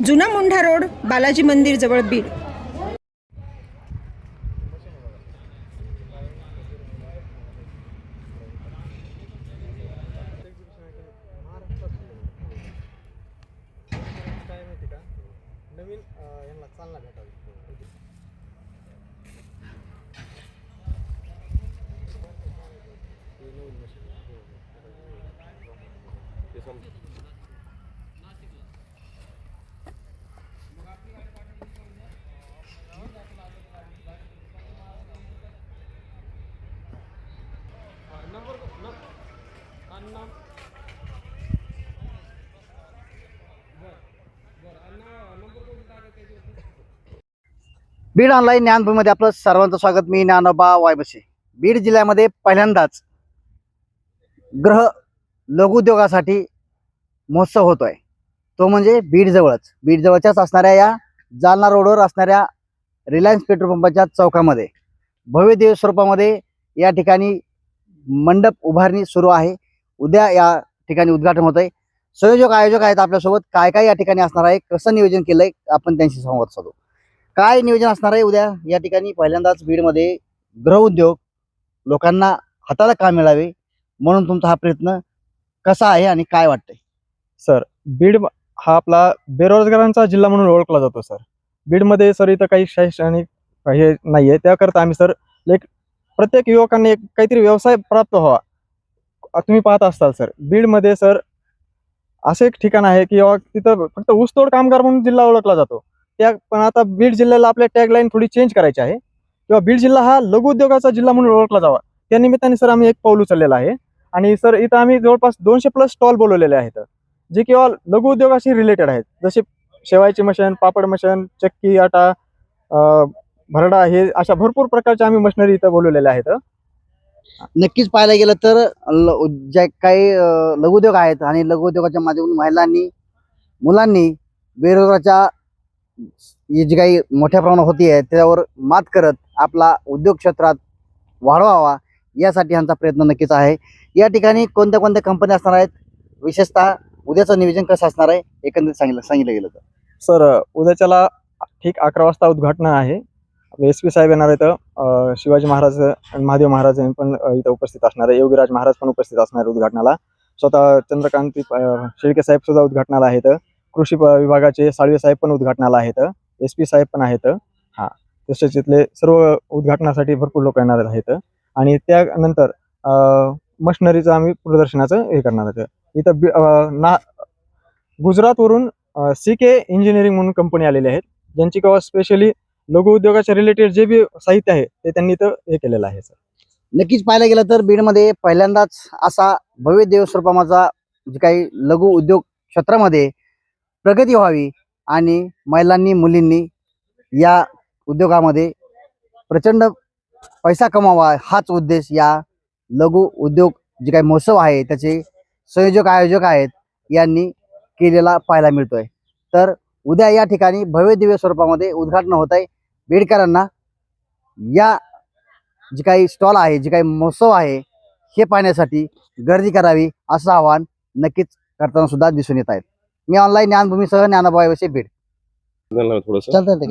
जुना मुंढा रोड बालाजी मंदिर जवळ बीड. नवीन यांना चालना भेटावी हे नवीन machine. ते समजा. हा, नंबर न- हा, नम- बीड ऑनलाईन ज्ञानभूमीमध्ये आपलं सर्वांचं स्वागत. मी ज्ञानोबा वायबसे. बीड जिल्ह्यामध्ये पहिल्यांदाच ग्रह लघुउद्योगासाठी महोत्सव होतोय. तो म्हणजे बीड जवळच. बीड जवळच्याच असणाऱ्या या जालना रोडवर असणाऱ्या रिलायन्स पेट्रोल पंपाच्या चौकामध्ये. भव्य देव स्वरूपामध्ये या ठिकाणी मंडप उभारणी सुरू आहे. उद्या या ठिकाणी उद्घाटन होत आहे संयोजक आयोजक आहेत आपल्यासोबत. काय काय या ठिकाणी असणार आहे? कसं नियोजन केलंय? आपण त्यांशी संवाद साधू. काय नियोजन असणार आहे उद्या? या ठिकाणी पहिल्यांदाच बीडमध्ये गृहउद्योग लोकांना हाताला काम मिळावे? म्हणून तुमचा हा प्रयत्न कसा आहे आणि काय वाटतंय? सर बीड हा आपला बेरोजगारांचा जिल्हा म्हणून ओळखला जातो सर. बीडमध्ये सर इथं काही शैक्षणिक हे नाही आहे त्याकरता आम्ही सर एक प्रत्येक युवकांनी एक काहीतरी व्यवसाय प्राप्त व्हावा. तुम्ही पाहत असताल सर. बीडमध्ये सर असं एक ठिकाण आहे की तिथं फक्त ऊसतोड कामगार म्हणून जिल्हा ओळखला जातो. त्या पण आता बीड जिल्ह्याला आपल्या टॅगलाईन थोडी चेंज करायची आहे. किंवा बीड जिल्हा हा लघु उद्योगाचा जिल्हा म्हणून ओळखला जावा. त्या निमित्ताने सर आम्ही एक पाऊल उचललेलं आहे. आणि सर इथं आम्ही जवळपास दोनशे प्लस स्टॉल बोलवलेले आहेत. जे किंवा लघु उद्योगाशी रिलेटेड आहेत. जसे शेवायची मशीन पापड मशीन चक्की आटा भरडा हे अशा भरपूर प्रकारच्या आम्ही मशिनरी इथं बोलवलेल्या आहेत. नक्कीच पाहायला गेलं तर ल- ज्या काही अं, लघुउद्योग आहेत आणि लघुउद्योगाच्या माध्यमातून महिलांनी मुलांनी बेरोजगाराच्या जी काही मोठ्या प्रमाणात होती आहे त्यावर मात करत आपला उद्योग क्षेत्रात वाढवावा यासाठी ह्यांचा प्रयत्न नक्कीच आहे. या ठिकाणी कोणत्या कोणत्या कंपन्या असणार आहेत? विशेषतः उद्याचं नियोजन कसं असणार आहे? एकंदरीत सांगितलं सांगितलं गेलं तर. सर उद्याच्याला ठीक अकरा वाजता उद्घाटन आहे. एस पी साहेब येणार आहेत शिवाजी महाराज महादेव महाराज पण इथं उपस्थित असणार आहे. योगीराज महाराज पण उपस्थित असणार आहे उद्घाटनाला. स्वतः चंद्रकांत शेळके साहेब सुद्धा उद्घाटनाला आहेत. कृषी विभागाचे साळवे साहेब पण उद्घाटनाला आहेत. एस पी साहेब पण आहेत. हा तसेच इथले सर्व उद्घाटनासाठी भरपूर लोक येणार आहेत. आणि त्यानंतर मशनरीचं आम्ही प्रदर्शनाचं हे करणार आहेत. इथं ना गुजरातवरून सी के इंजिनिअरिंग म्हणून कंपनी आलेली आहेत. ज्यांची केव्हा स्पेशली लघु उद्योगाच्या रिलेटेड जे बी साहित्य आहे ते त्यांनी इथं हे केलेलं आहे सर नक्कीच पाहायला गेलं तर बीडमध्ये पहिल्यांदाच असा भव्य देव स्वरूपाचा जे काही लघु उद्योग क्षेत्रामध्ये प्रगती व्हावी आणि महिलांनी मुलींनी या उद्योगामध्ये प्रचंड पैसा कमावा हाच उद्देश या लघु उद्योग जे काही महोत्सव आहे त्याचे संयोजक आयोजक आहेत यांनी केलेला पाहायला मिळतोय. तर उद्या या ठिकाणी भव्य दिव्य स्वरूपामध्ये उद्घाटन होत आहे बीडकरांना या जे काही स्टॉल आहे जे काही महोत्सव आहे हे पाहण्यासाठी गर्दी करावी असं आवाहन नक्कीच करताना सुद्धा दिसून येत आहेत मी ऑनलाईन ज्ञानभूमीसह ज्ञानभावाविषयी भेट. चालतं